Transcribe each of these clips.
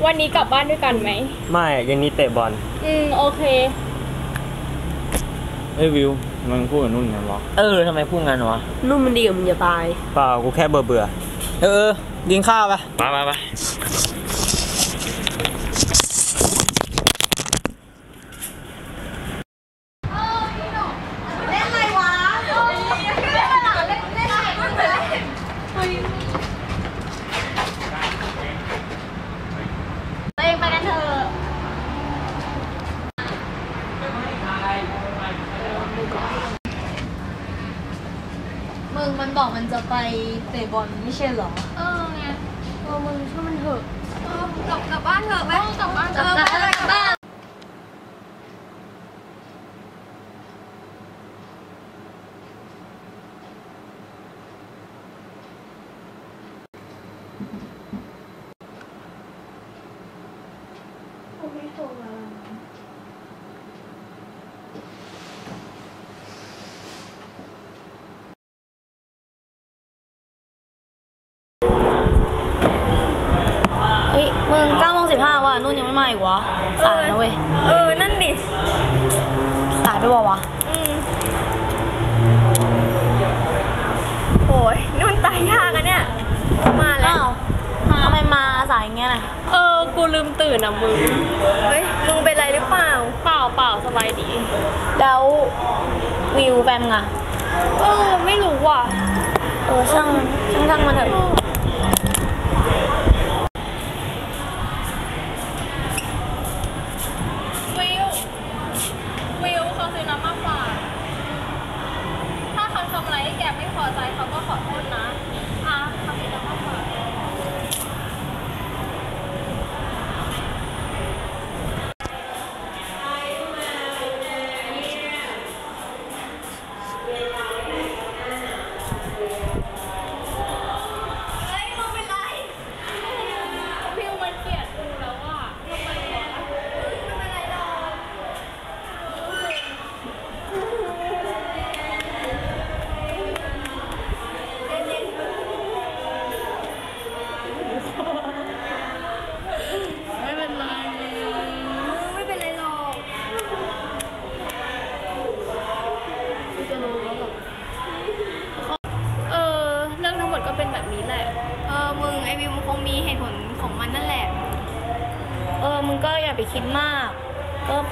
ววันนี้กลับบ้านด้วยกันไหม ไม่เย็นนี้เตะบอล อืม โอเคเฮ้ยวิวทำไมมึงพูดกับนุ่นงั้นวะเออทำไมพูดงั้นวะ นุ่มมันดีกับมึงจะตาย เปล่ากูแค่เบื่อเบื่อ เออเออกินข้าวปะไปไปไปเล่นอะไรวะเล่นอะไรเล่นเล่นอะไรมันเหมือนเล่นตัวเองไปกันเถอะมึ งมันบอกมันจะไปเตะบอลไม่ใช่เหรอ เออไงเออมึงช่วยมันเถอะ เออกลับกลับบ้านเถอะไปกลับบ้านกลับเออบ้านไปเลยกลับบ้าน เฮ้ยมึง9โมง15 ว่ะนุ่นยังไม่มาอีกวะสายนะเว้ยเออ นั่นดิสายไปบอกวะอืมโอ้ยนุ่นตายยากอะเนี่ย มาแล้วอ้าวทำไมมาสายอย่างเงี้ยน่ะ เออ กูลืมตื่นอะมึง เฮ้ย มึงเป็นไรหรือเปล่า เปล่าเปล่าสบายดี แล้ววิวแฟมไงเออ ไม่รู้ว่ะ เออช่างช่างช่างมันเถอะ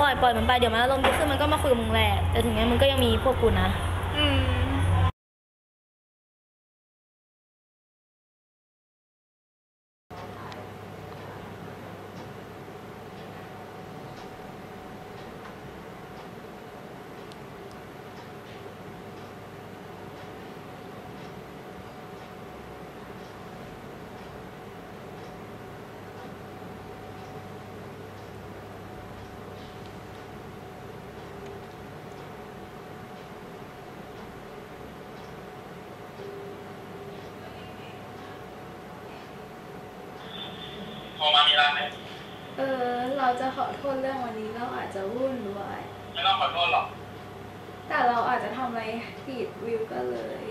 ปล่อยปล่อยมันไปเดี๋ยวมันอารมณ์ดีขึ้นมันก็มาคุยกับมึงแหละแต่ถึงงั้นมึงก็ยังมีพวกกูนะ อืม พอมามีร้านไหมเออ เราจะขอโทษเรื่องวันนี้เราอาจจะวุ่นวายไม่ต้องขอโทษหรอกแต่เราอาจจะทำอะไรผิดวิวก็เลย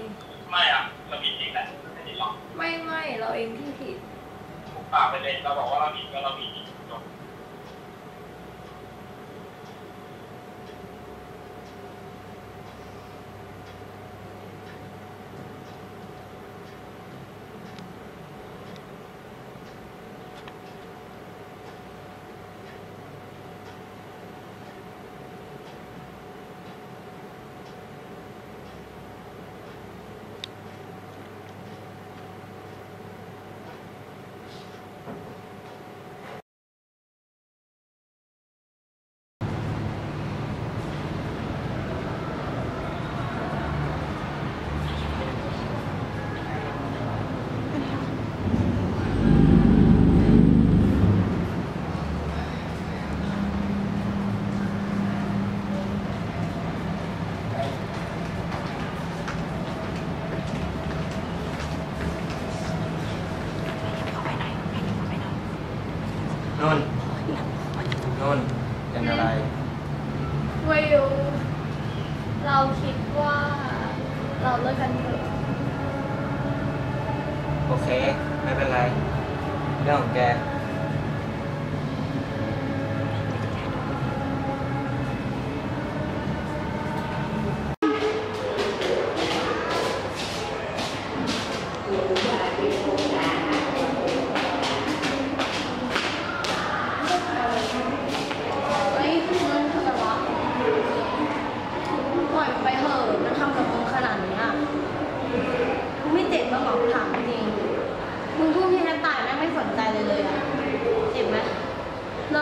ไม่อะเราผิดจริงแหละไม่ผิดหรอกไม่ไม่เราเองที่ผิดถูกปากไปเลยเราบอกว่าเราผิดก็เราผิดจบนุ่นนุ่นเป็นอะไรวิ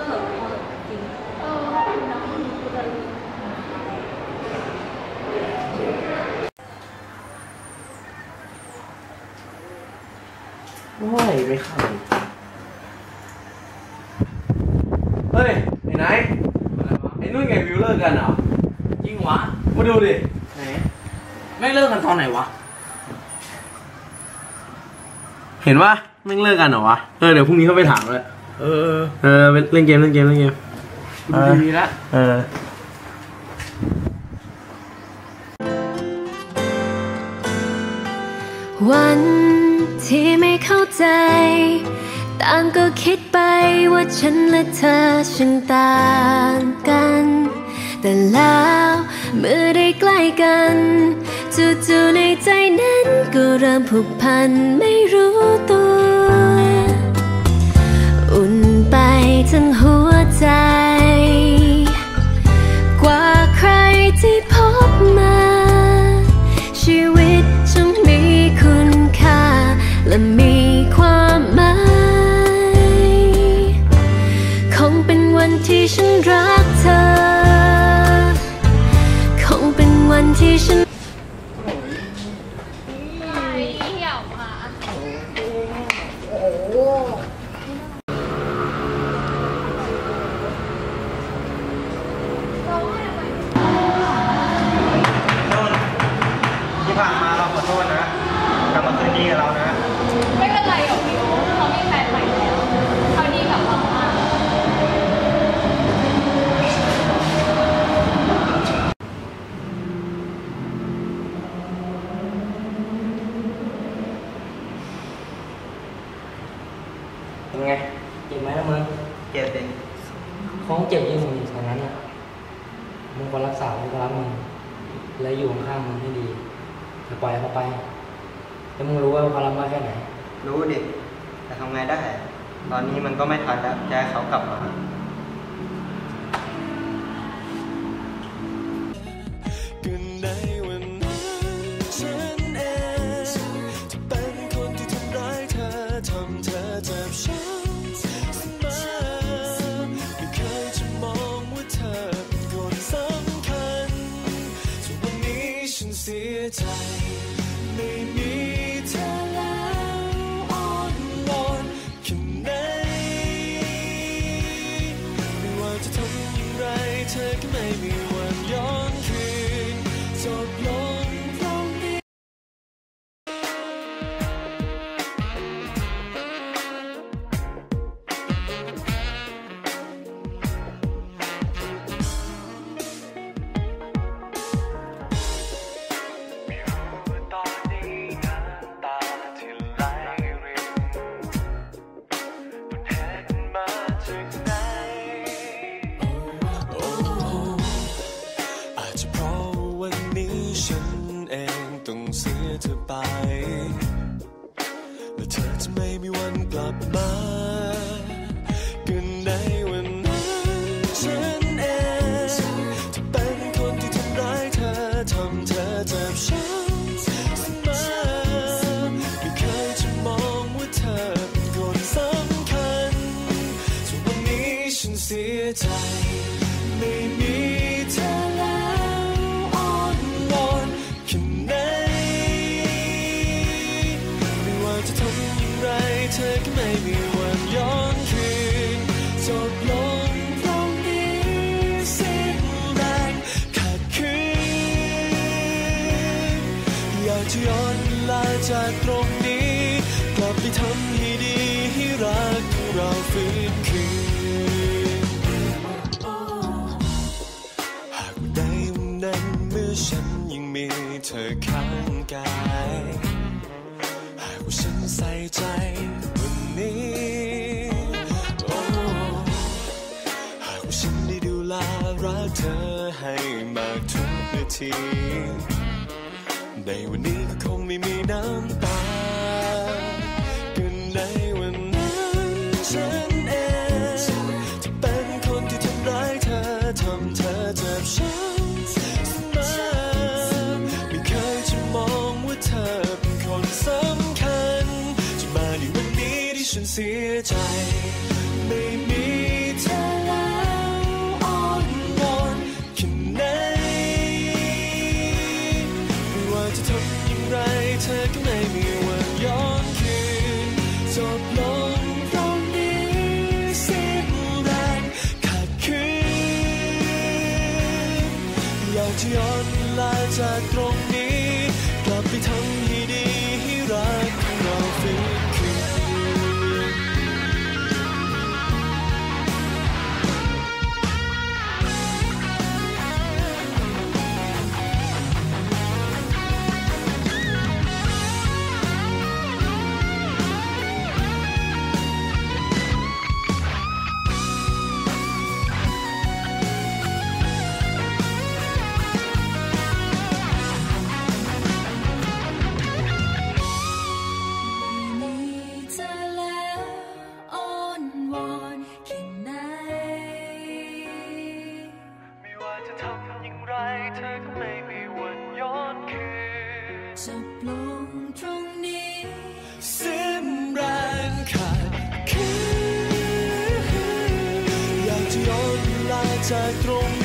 เถอะพอเถอะจริงเออขอบคุณนะกูจะรู้ว้ายไม่เข้าเฮ้ย ไอ้ไหนไอ้นุ่นไงวิวเลิกกันเหรอจริงวะมาดูดิ ไหนไม่เลิกกันตอนไหนวะ เห็นปะแม่งเลิกกันเหรอวะ เออเดี๋ยวพรุ่งนี้เขาไปถามเลย เออ เออไปเล่นเกมเล่นเกมเล่นเกมดูดีๆละเออวันที่ไม่เข้าใจต่างก็คิดไปว่าฉันและเธอช่างต่างกัน แต่แล้วเมื่อได้ใกล้กันจู่ๆในใจนั้นก็เริ่มผูกพันไม่รู้ตัว เป็นไงเจ็บไหมล่ะมึงเจ็บดิฟ้องเจ็บยังมึงอยู่ตอนนั้นอะมึงควรรักษามึงก็รักมึงและอยู่ข้างๆมึงให้ดีอย่าปล่อยเขาไปแล้วมึงรู้ว่าเขารักมากแค่ไหน รู้ดิ แต่ทำไงได้ ตอนนี้มันก็ไม่ทันแล้วจะให้เขากลับมา เวัน อก็ไม่มีวันย้อนคืนจบลงตรงนี้สิ้นแรงขาดคืนอยากจะย้อนเวลาจากตรงนี้ กลับไปทำให้ดีให้รักของเราฟื้นคืนหากวันใดวันนั้นเมื่อฉันยังมีเธอข้างกาย หากว่าฉันใส่ใจ ทีในวันนี้ก็คงไม่มีน้ำตาก็ในวันนั้นฉันเองจะเป็นคนที่ทำร้ายเธอทำเธอเจ็บช้ำเสมอไม่เคยจะมองว่าเธอเป็นคนสำคัญจนมาในวันนี้ที่ฉันเสียใจ 在中。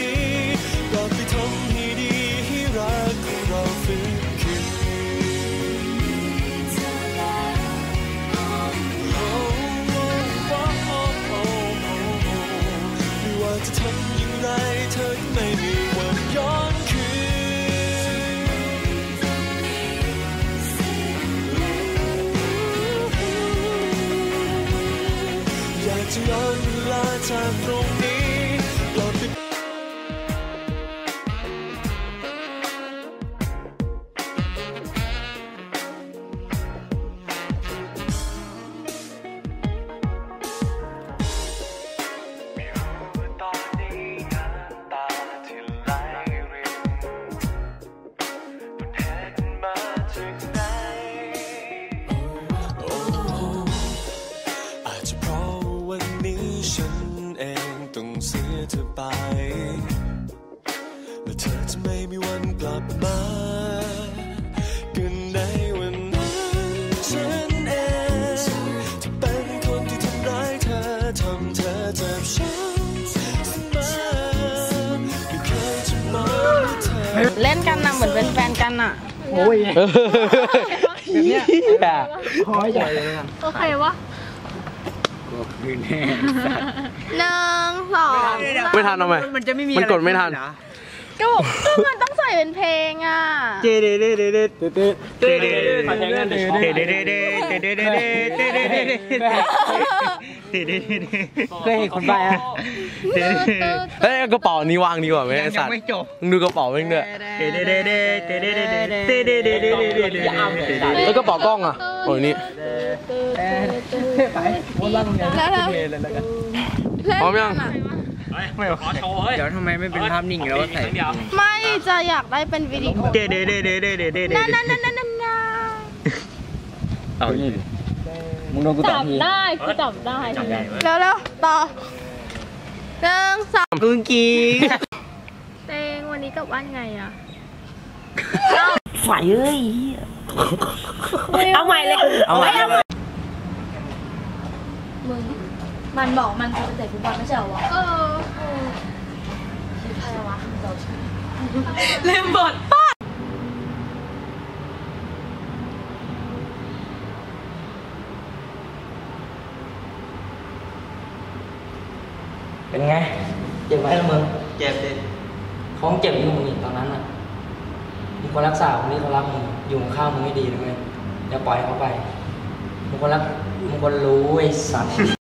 เธอเล่นกันนะเหมือนเป็นแฟนกันอะแบบเนี้ยขอให้ใหญ่เลยกันโอเควะคืนแน่หนึ่งสองไม่ทันทำไมมันจะไม่มีมันกดไม่ทันก็บอกก็มันต้องใส่เป็นเพลงอะเจเดเดเดเดเต้เต้เต้เต้ขอใช้เงินเดเต้เดเดเดเดเดเดเดเดเดเดเดเดเดเดเดเคยเห็นคนบ้าอะเฮ้ยกระเป๋านี้วางดีกว่าไหมไอ้สัตว์ยังไม่จบมึงดูกระเป๋าแม่งด้วยเดเดเดเดเดเดเดเดเดเดเดเดเดเดเดเดแล้วกระเป๋ากล้องอะโอ้ยนี่ไปวนล่างเงินแล้วแล้วเลยแล้วกันพร้อมยังไม่ขอโชว์เฮ้ยเดี๋ยวทำไมไม่เป็นภาพนิ่งแล้วใส่ไม่จะอยากได้เป็นวิดีโอเดเดเดเดเดเดเดเดนั่นนั่นนั่นนั่นนั่นเอานี่ดิ มึงโดนกูตัดจับทีได้กูจับได้แล้วแล้วต่อหนึ่งสองลุงกีเตงวันนี้กลับบ้านไงอะฝ่ายเอ้ย เอาใหม่เลย เอาใหม่มึงมันบอกมันจะไปเตะฟุตบอลไม่ใช่เหรอวะเออชื่อใครวะเราชื่อเล่มบท เป็นไง เจ็บไหมล่ะมึงเจ็บดิเขายังเจ็บอยู่มึงอีกตอนนั้นอะมีคนรักษาคนนี้เขารักมึงอยู่ข้างมึงให้ดีนะเว้ยอย่าปล่อยเขาไปมึงคนรักมึงคนรู้ไอ้สัตว์